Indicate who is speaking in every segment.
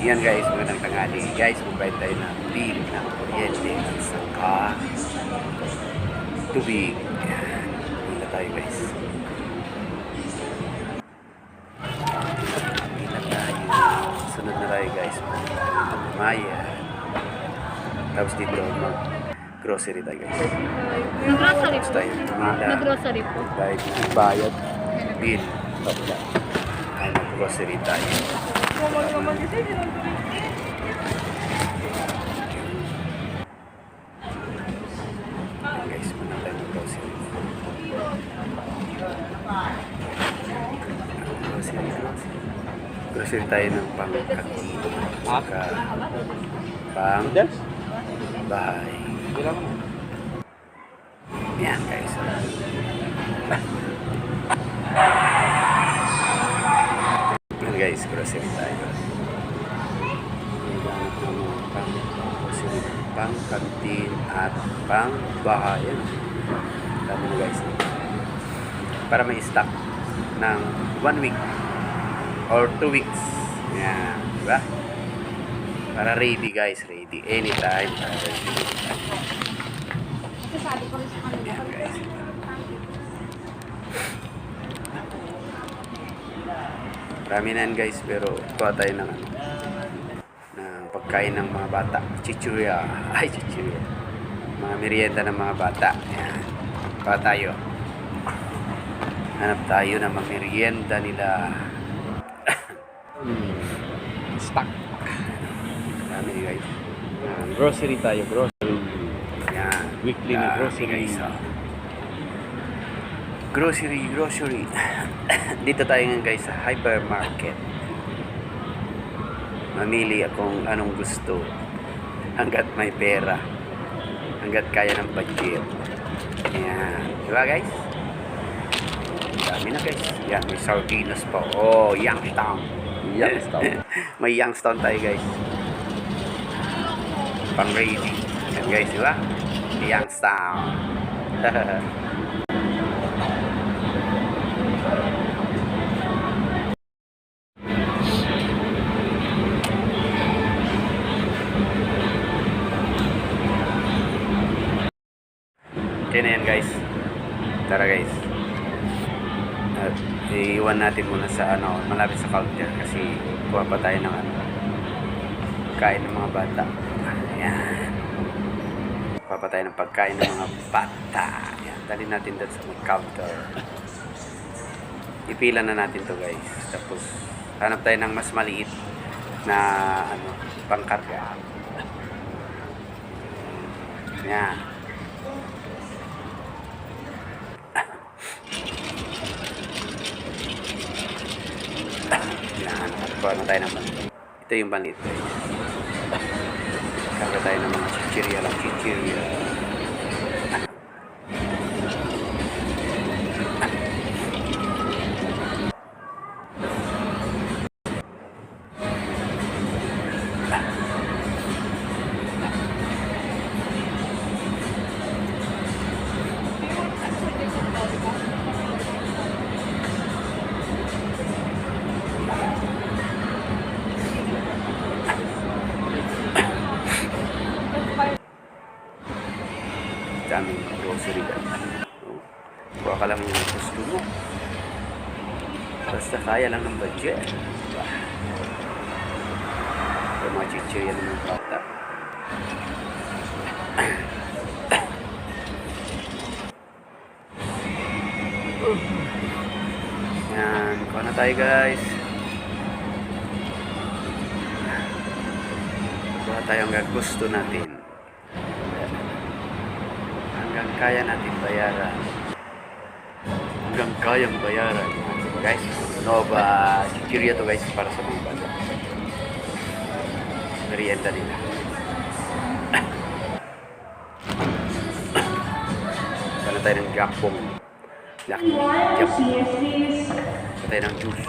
Speaker 1: Yan guys, magandang tanghali. Guys, magbayad tayo ng bill ng kuryente at saka tubig. Yan. Hila tayo guys. Hila tayo. Sunod na tayo guys. Maya. Tapos dito mag grocery tayo guys.
Speaker 2: Nag-grocery po. Nag-grocery po.
Speaker 1: Bayad, bayad, bill. Tapos ay mag-grocery tayo. Guys, muna mag-grocery. Grocery, grocery. Grocery tayo ng pangkakino. Saka pang bahay. Yan guys. Kantin at pang bahay. Yan. Dami na guys. Para may stock ng one week or two weeks. Yan. Diba? Para ready guys, ready. Anytime. para ready. Yan guys. Marami na yan guys, pero kuha tayo ng ano, pagkain ng mga bata. Chichuria. Ay, chichuria. Mga merienda ng mga bata. Yan. Kuha tayo. Hanap tayo ng mga merienda nila.
Speaker 3: stock.
Speaker 1: Marami guys.
Speaker 3: Yan, grocery tayo, grocery.
Speaker 1: Yan.
Speaker 3: Weekly na
Speaker 1: Dami,
Speaker 3: grocery.
Speaker 1: guys, oh. Grocery, grocery. Dito tayo ngayon guys sa hypermarket. Mamili akong anong gusto. Hanggat may pera. Hanggat kaya ng budget. Ayan. Diba guys? Dami na guys. Yan, may sardinas pa. Oh, Youngstown.
Speaker 3: Youngstown.
Speaker 1: may Youngstown tayo guys. Pang ready. Yan guys, di ba? Youngstown. Okay na yan guys. Tara guys. At iiwan natin muna sa ano, malapit sa counter kasi kuha pa tayo ng ano, kain ng mga bata. Ayan. Kuha pa tayo ng pagkain ng mga bata. Ayan. Dali natin doon sa counter. Ipila na natin to guys. Tapos hanap tayo ng mas maliit na ano, pangkarga. Ayan. Yan, kuha na tayo maliit. Ito yung maliit. Kaya tayo ng mga chichirya lang, chichirya. Grocery guys. So, kuha ka lang yung gusto mo. Basta kaya lang ng budget. Diba? Yung mga chichirya ng mga bata. Yan, kuha na tayo guys. Kuha tayo hanggang gusto natin hanggang kaya natin bayaran. Hanggang kayang bayaran. Guys, Nova Chichiria to guys para sa mga bata. Merienda nila. Sana tayo ng gapong. Laki. Gapong. Sana tayo ng juice.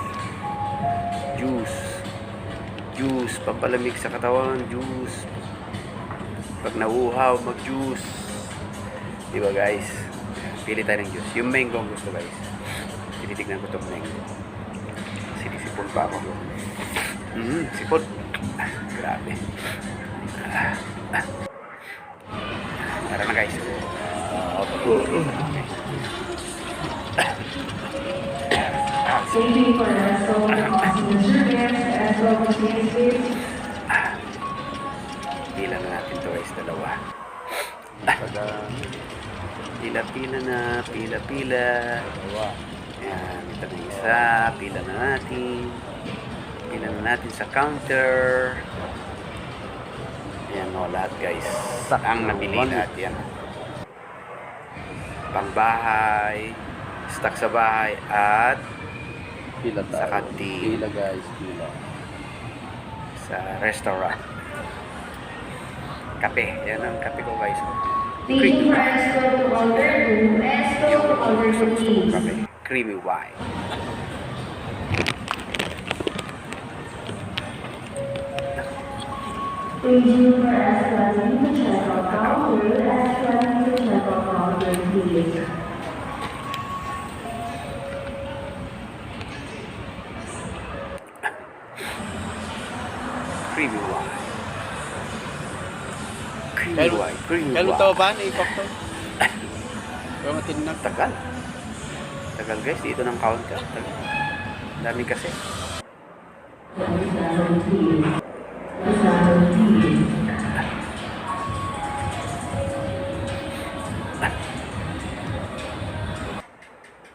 Speaker 1: Juice. Juice. Pampalamig sa katawan. Juice. Pag nauhaw, mag-juice. Di ba guys? Pili tayo ng juice. Yung mango ang gusto guys. Tinitignan ko itong mango. Sinisipon pa ako. Mm, sipon. Grabe. Ah, ah. Tara na guys.
Speaker 4: Waiting for us, so passenger guests as well as.
Speaker 1: Pila na natin to guys, dalawa. Pila-pila na, pila-pila. Yan, ito na isa. Pila na natin. Pila na natin sa counter. Yan o, lahat guys. Ang
Speaker 3: ng
Speaker 1: nabili lahat yan. Pangbahay, stock sa bahay, at
Speaker 3: Pila tayo.
Speaker 1: Sa kantin.
Speaker 3: Pila guys, pila.
Speaker 1: sa restaurant. Kape. Yan ang kape ko guys.
Speaker 4: To two, Esto
Speaker 1: Yung
Speaker 4: to
Speaker 1: gusto gusto kong kape. Creamy wine.
Speaker 4: Waiting for us to leave the checkout counter, as well as the checkout counter please.
Speaker 1: Creamy wine.
Speaker 3: Kailan
Speaker 1: wine.
Speaker 3: to ba? Naipok to? Yung matinag.
Speaker 1: Tagal. Tagal guys, dito ng counter. Tagal. Dami kasi.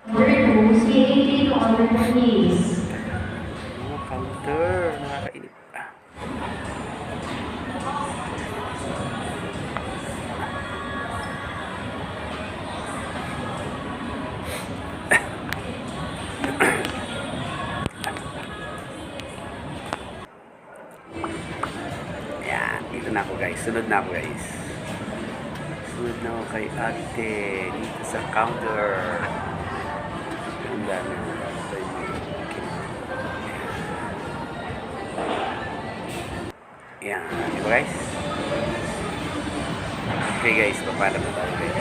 Speaker 4: Order two, C18 to order
Speaker 1: Sunod na ako guys. Sunod na ako kay ate dito sa counter. Ang dami Yan, di ba guys? Okay guys, papala na tayo guys.